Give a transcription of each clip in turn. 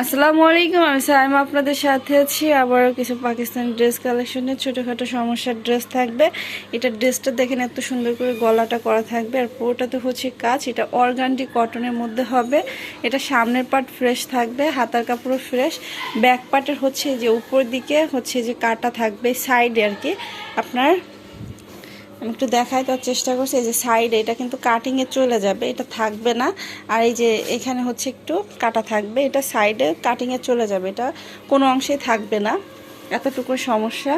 আসসালামু আলাইকুম, আমি সাইমা আপনাদের সাথে আছি। আবারও কিছু পাকিস্তানি ড্রেস কালেকশনের ছোটোখাটো সমস্যার ড্রেস থাকবে। এটা ড্রেসটা দেখেন এত সুন্দর করে গলাটা করা থাকবে আর পুরোটাতে হচ্ছে কাজ এটা অর্গানটি কটনের মধ্যে হবে। এটা সামনের পার্ট ফ্রেশ থাকবে, হাতার কাপড়ও ফ্রেশ ব্যাক পার্টের হচ্ছে যে উপর দিকে হচ্ছে যে কাটা থাকবে সাইডে আর কি। আপনার আমি একটু দেখাই তার চেষ্টা করছি। এই যে সাইডে এটা কিন্তু কাটিংয়ে চলে যাবে, এটা থাকবে না। আর এই যে এখানে হচ্ছে একটু কাটা থাকবে, এটা সাইডে কাটিংয়ে চলে যাবে। এটা কোনো অংশেই থাকবে না। এতটুকু সমস্যা।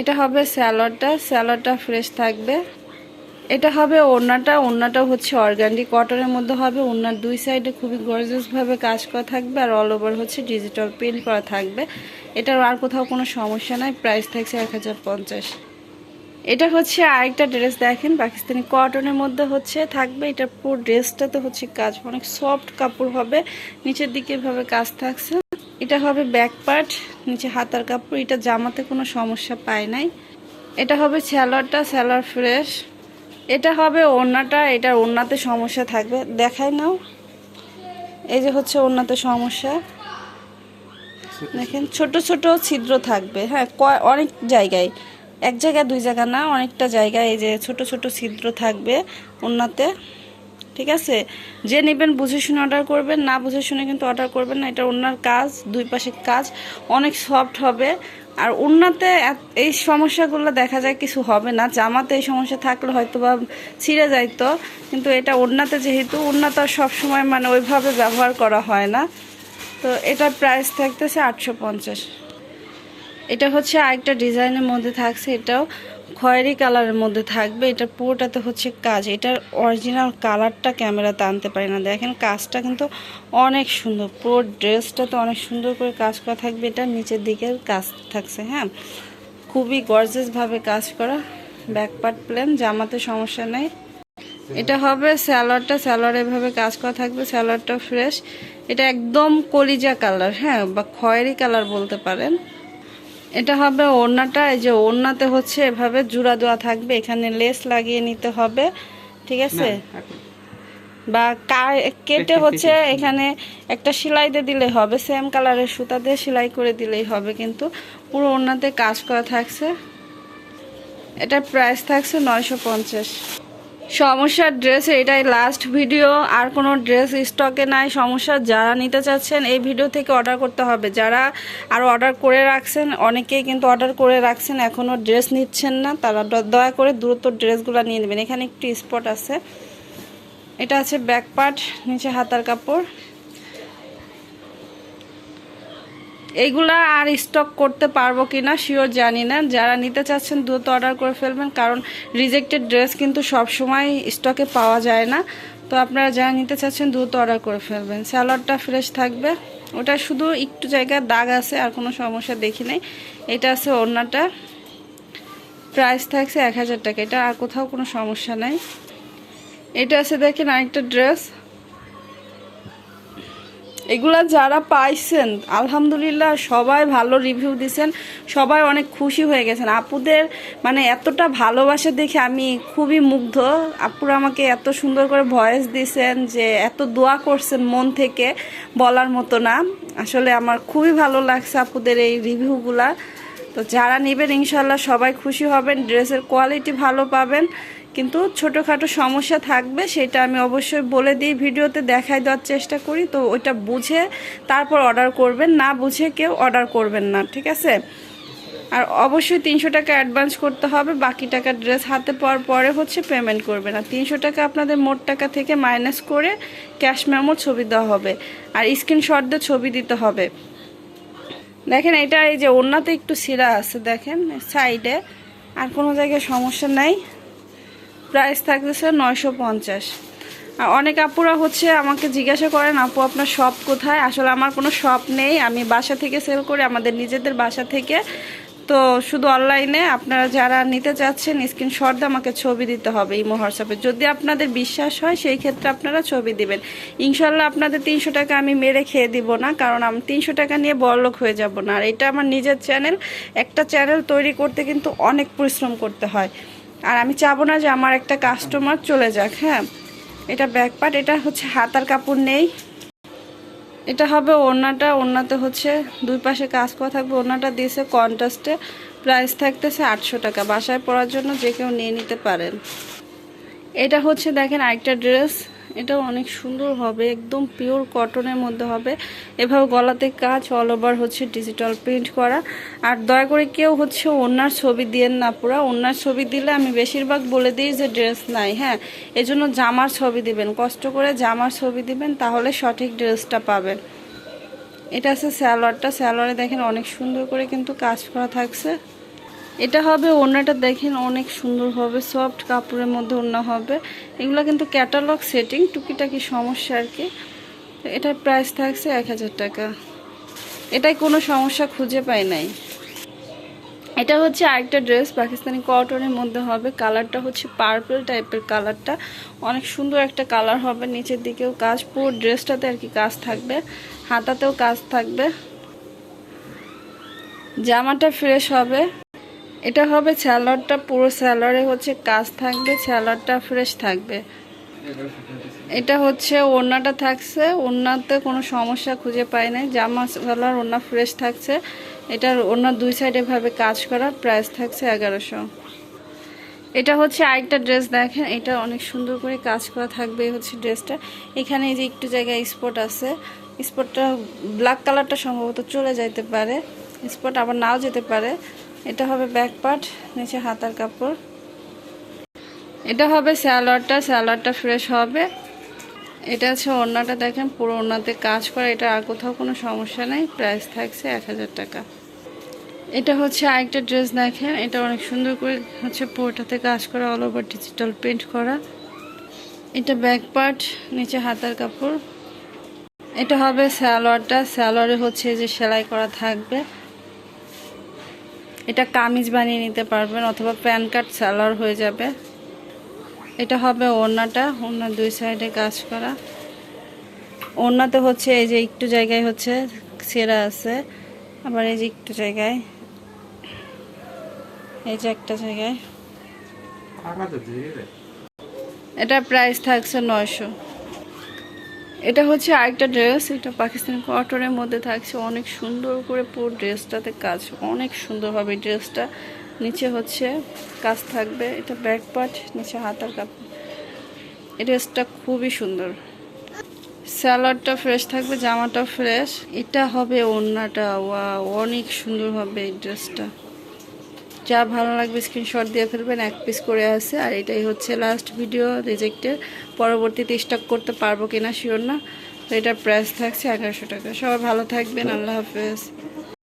এটা হবে স্যালাডটা স্যালাডটা ফ্রেশ থাকবে। এটা হবে ওড়নাটা ওড়নাটাও হচ্ছে অর্গানিক কটনের মধ্যে হবে। ওড়নার দুই সাইডে খুবই গর্জাসভাবে কাজ করা থাকবে আর অল ওভার হচ্ছে ডিজিটাল প্রিন্ট করা থাকবে। এটার আর কোথাও কোনো সমস্যা নাই। প্রাইস থাকছে এক হাজার পঞ্চাশ। এটা হচ্ছে আরেকটা ড্রেস দেখেন, পাকিস্তানি কটনের মধ্যে হচ্ছে, থাকবে। এটা পুরো ড্রেসটাতে হচ্ছে কাজ, অনেক সফট কাপড় হবে। নিচের দিকে এভাবে কাজ থাকছে। এটা হবে ব্যাক পার্ট নিচে হাতার কাপড়। এটা জামাতে কোনো সমস্যা পায় নাই। এটা হবে স্যালাডটা স্যালাড ফ্রেশ এটা হবে ওড়নাটা, এটার ওড়নাতে সমস্যা থাকবে। দেখাই নাও। এই যে হচ্ছে ওড়নাতে সমস্যা। দেখেন, ছোট ছোট ছিদ্র থাকবে। হ্যাঁ অনেক জায়গায়। এক জায়গায়, দুই জায়গা না, অনেকটা জায়গায় এই যে ছোট ছোট ছিদ্র থাকবে ওনাতে ঠিক আছে? যে নেবেন বুঝে শুনে অর্ডার করবেন, না বুঝে শুনে কিন্তু অর্ডার করবেন না, এটা ওনার কাজ, দুই পাশে কাজ, অনেক সফট হবে। আর উন্নাতে এই সমস্যাগুলো দেখা যায় কিছু হবে না, জামাতে এই সমস্যা থাকলে হয়তো বা ছিঁড়ে যাইতো কিন্তু এটা ওড়নাতে যেহেতু, ওড়না তো সবসময় মানে ওইভাবে ব্যবহার করা হয় না। তো এটার প্রাইস থাকতেছে আটশো পঞ্চাশ। এটা হচ্ছে আরেকটা ডিজাইনের মধ্যে থাকছে, এটাও খয়েরি কালারের মধ্যে থাকবে। এটা পুরোটাতে হচ্ছে কাজ। এটার অরিজিনাল কালারটা ক্যামেরাতে আনতে পারি না। দেখেন কাজটা কিন্তু অনেক সুন্দর। পুরো ড্রেসটাতে অনেক সুন্দর করে কাজ করা থাকবে। এটা নিচের দিকের কাজ থাকছে হ্যাঁ? খুবই গর্জেসভাবে কাজ করা। ব্যাক পার্ট প্লেন জামাতে সমস্যা নেই। এটা হবে স্যালোয়ারটা স্যালাড এভাবে কাজ করা থাকবে। স্যালাডটা ফ্রেশ এটা একদম কলিজা কালার হ্যাঁ? বা খয়েরি কালার বলতে পারেন। এটা হবে ওড়নাটা এই যে ওড়নাতে হচ্ছে এভাবে জুড়া দেওয়া থাকবে এখানে লেস লাগিয়ে নিতে হবে ঠিক আছে? বা কেটে হচ্ছে এখানে একটা সেলাই দিয়ে দিলেই হবে সেম কালারের সুতা দিয়ে সেলাই করে দিলেই হবে কিন্তু পুরো ওড়নাতে কাজ করা থাকছে। এটার প্রাইস থাকছে নয়শো পঞ্চাশ। সমস্যার ড্রেস এটাই লাস্ট ভিডিও আর কোনো ড্রেস স্টকে নাই। সমস্যা যারা নিতে চাচ্ছেন, এই ভিডিও থেকে অর্ডার করতে হবে। যারা আর অর্ডার করে রাখছেন, অনেকেই কিন্তু অর্ডার করে রাখছেন এখনও ড্রেস নিচ্ছেন না। তারা দয়া করে দ্রুত ড্রেসগুলো নিয়ে নেবেন। এখানে একটু স্পট আছে। এটা আছে ব্যাকপার্ট নিচে হাতার কাপড়। এইগুলা আর স্টক করতে পারব কি না শিওর জানি না। যারা নিতে চাচ্ছেন, দ্রুত অর্ডার করে ফেলবেন, কারণ রিজেক্টেড ড্রেস কিন্তু সব সময় স্টকে পাওয়া যায় না। তো আপনারা যারা নিতে চাচ্ছেন, দ্রুত অর্ডার করে ফেলবেন। স্যালাডটা ফ্রেশ থাকবে। ওটা শুধু একটু জায়গায় দাগ আছে, আর কোনো সমস্যা দেখি নাই। এটা আছে ওড়নাটা। প্রাইস থাকছে এক হাজার টাকা। এটা আর কোথাও কোনো সমস্যা নাই। এটা আছে দেখেন আরেকটা ড্রেস এগুলা যারা পাইছেন, আলহামদুলিল্লাহ সবাই ভালো রিভিউ দিছেন, সবাই অনেক খুশি হয়ে গেছেন। আপুদের মানে এতটা ভালোবাসা দেখে আমি খুবই মুগ্ধ। আপুরা আমাকে এত সুন্দর করে ভয়েস দিছেন যে এত দোয়া করছেন মন থেকে বলার মতো না। আসলে আমার খুবই ভালো লাগছে আপুদের এই রিভিউগুলা তো যারা নেবেন, ইনশাল্লাহ সবাই খুশি হবেন ড্রেসের কোয়ালিটি ভালো পাবেন। কিন্তু ছোটোখাটো সমস্যা থাকবে, সেটা আমি অবশ্যই বলে দিই। ভিডিওতে দেখাই দেওয়ার চেষ্টা করি, তো ওইটা বুঝে তারপর অর্ডার করবেন। না বুঝে কেউ অর্ডার করবেন না, ঠিক আছে? আর অবশ্যই তিনশো টাকা অ্যাডভান্স করতে হবে, বাকি টাকা ড্রেস হাতে পাওয়ার পরে হচ্ছে পেমেন্ট করবেন। আর তিনশো টাকা আপনাদের মোট টাকা থেকে মাইনাস করে ক্যাশ মেমো ছবি দেওয়া হবে, আর স্ক্রিনশট দিয়ে ছবি দিতে হবে। দেখেন এটা এই যে ওড়নাতে একটু সিরা আছে, দেখেন সাইডে আর কোনো জায়গায় সমস্যা নাই। প্রাইস থাকতেছে নয়শো পঞ্চাশ। আর অনেক আপুরা হচ্ছে আমাকে জিজ্ঞাসা করেন, আপু, আপনার শপ কোথায়? আসলে আমার কোনো শপ নেই। আমি বাসা থেকে সেল করি, আমাদের নিজেদের বাসা থেকে। তো শুধু অনলাইনে আপনারা যারা নিতে চাচ্ছেন স্ক্রিনশট দিয়ে আমাকে ছবি দিতে হবে ইমো হোয়াটসঅ্যাপে যদি আপনাদের বিশ্বাস হয়, সেই ক্ষেত্রে আপনারা ছবি দিবেন। ইনশাল্লাহ আপনাদের তিনশো টাকা আমি মেরে খেয়ে দিব না, কারণ আমি তিনশো টাকা নিয়ে বড়লোক হয়ে যাব না। আর এটা আমার নিজের চ্যানেল একটা চ্যানেল তৈরি করতে কিন্তু অনেক পরিশ্রম করতে হয়। আর আমি চাবো না যে আমার একটা কাস্টমার চলে যাক হ্যাঁ? এটা ব্যাক পার্ট এটা হচ্ছে হাতার কাপড় নেই। এটা হবে ওড়নাটা, ওড়নাতে হচ্ছে দুই পাশে কাজ করা থাকবে। ওড়নাটা দিয়েছে কন্ট্রাস্টে প্রাইস থাকতেছে আটশো টাকা। বাসায় পড়ার জন্য যে কেউ নিয়ে নিতে পারেন। এটা হচ্ছে দেখেন আরেকটা ড্রেস এটা অনেক সুন্দর হবে, একদম পিওর কটনের মধ্যে হবে। এভাবে গলাতে কাজ অল ওভার হচ্ছে ডিজিটাল প্রিন্ট করা। আর দয়া করে কেউ হচ্ছে ওনার ছবি দিয়েন না পুরা। ওনার ছবি দিলে আমি বেশিরভাগ বলে দিই যে ড্রেস নাই হ্যাঁ? এজন্য জামার ছবি দিবেন। কষ্ট করে জামার ছবি দিবেন, তাহলে সঠিক ড্রেসটা পাবেন। এটা আছে স্যালোয়ারটা স্যালোয়ারে দেখেন অনেক সুন্দর করে কিন্তু কাজ করা থাকছে। এটা হবে ওড়নাটা দেখেন অনেক সুন্দর হবে সফট কাপড়ের মধ্যে ওড়না হবে। এগুলো কিন্তু ক্যাটালগ সেটিং টুকিটাকি সমস্যা আর কি। এটার প্রাইস থাকছে এক হাজার টাকা। এটাই কোনো সমস্যা খুঁজে পাই নাই। এটা হচ্ছে আরেকটা ড্রেস পাকিস্তানি কটনের মধ্যে হবে। কালারটা হচ্ছে পার্পল টাইপের কালারটা অনেক সুন্দর একটা কালার হবে, নিচের দিকেও কাজ, পুরো ড্রেসটাতে আর কি কাজ থাকবে। হাতাতেও কাজ থাকবে। জামাটা ফ্রেশ হবে। এটা হবে স্যালাডটা, পুরো স্যালারে হচ্ছে কাজ থাকবে, স্যালাডটা ফ্রেশ থাকবে। এটা হচ্ছে ওড়নাটা থাকছে, ওড়নাতে কোনো সমস্যা খুঁজে পাই নাই। জামা কালার ওড়না ফ্রেশ থাকছে। এটার ওড়নার দুই সাইডে ভাবে কাজ করা প্রাইস থাকছে এগারোশো। এটা হচ্ছে আরেকটা ড্রেস দেখেন, এটা অনেক সুন্দর করে কাজ করা থাকবে হচ্ছে ড্রেসটা এখানে যে একটু জায়গায় স্পট আছে স্পটটা ব্ল্যাক কালারটা সম্ভবত চলে যাইতে পারে স্পট আবার নাও যেতে পারে। এটা হবে ব্যাক পার্ট নিচে হাতার কাপড়। এটা হবে স্যালোয়ারটা স্যালোয়ারটা ফ্রেশ হবে। এটা হচ্ছে ওড়নাটা দেখেন, পুরো ওড়নাতে কাজ করা। এটা আর কোথাও কোনো সমস্যা নেই প্রাইস থাকছে এক হাজার টাকা। এটা হচ্ছে আরেকটা ড্রেস দেখেন, এটা অনেক সুন্দর করে হচ্ছে পুরোটাতে কাজ করা অল ওভার ডিজিটাল প্রিন্ট করা। এটা ব্যাক পার্ট নিচে হাতার কাপড়। এটা হবে স্যালোয়ারটা স্যালোয়ারে হচ্ছে যে সেলাই করা থাকবে। এটা কামিজ বানিয়ে নিতে পারবেন অথবা প্যান কার্ড স্যালোয়ার হয়ে যাবে। এটা হবে ওড়নাটা ওড়নার দুই সাইডে কাজ করা। ওড়নাতে হচ্ছে এই যে একটু জায়গায় হচ্ছে সেরা আছে আবার এই যে একটু জায়গায় এই যে একটা জায়গায়। এটা প্রাইস থাকছে নয়শো। এটা হচ্ছে আরেকটা ড্রেস, এটা পাকিস্তানি কটনের মধ্যে থাকছে। অনেক সুন্দর করে পুরো ড্রেসটাতে কাজ, অনেক সুন্দর হবে এই ড্রেসটা। নিচে হচ্ছে কাজ থাকবে, এটা ব্যাক পার্ট, নিচে হাতার কাপড় এই ড্রেসটা খুবই সুন্দর। স্যালাডটা ফ্রেশ থাকবে জামাটা ফ্রেশ এটা হবে ওড়নাটা ওয়া অনেক সুন্দর হবে এই ড্রেসটা। যা ভালো লাগবে স্ক্রিনশট দিয়ে ফেলবেন এক পিস করে আছে। আর এটাই হচ্ছে লাস্ট ভিডিও রিজেক্টের পরবর্তীতে স্টক করতে পারব কিনা শিওর না। তো এটা প্রাইস থাকছে এগারোশো টাকা। সবাই ভালো থাকবেন আল্লাহ হাফেজ।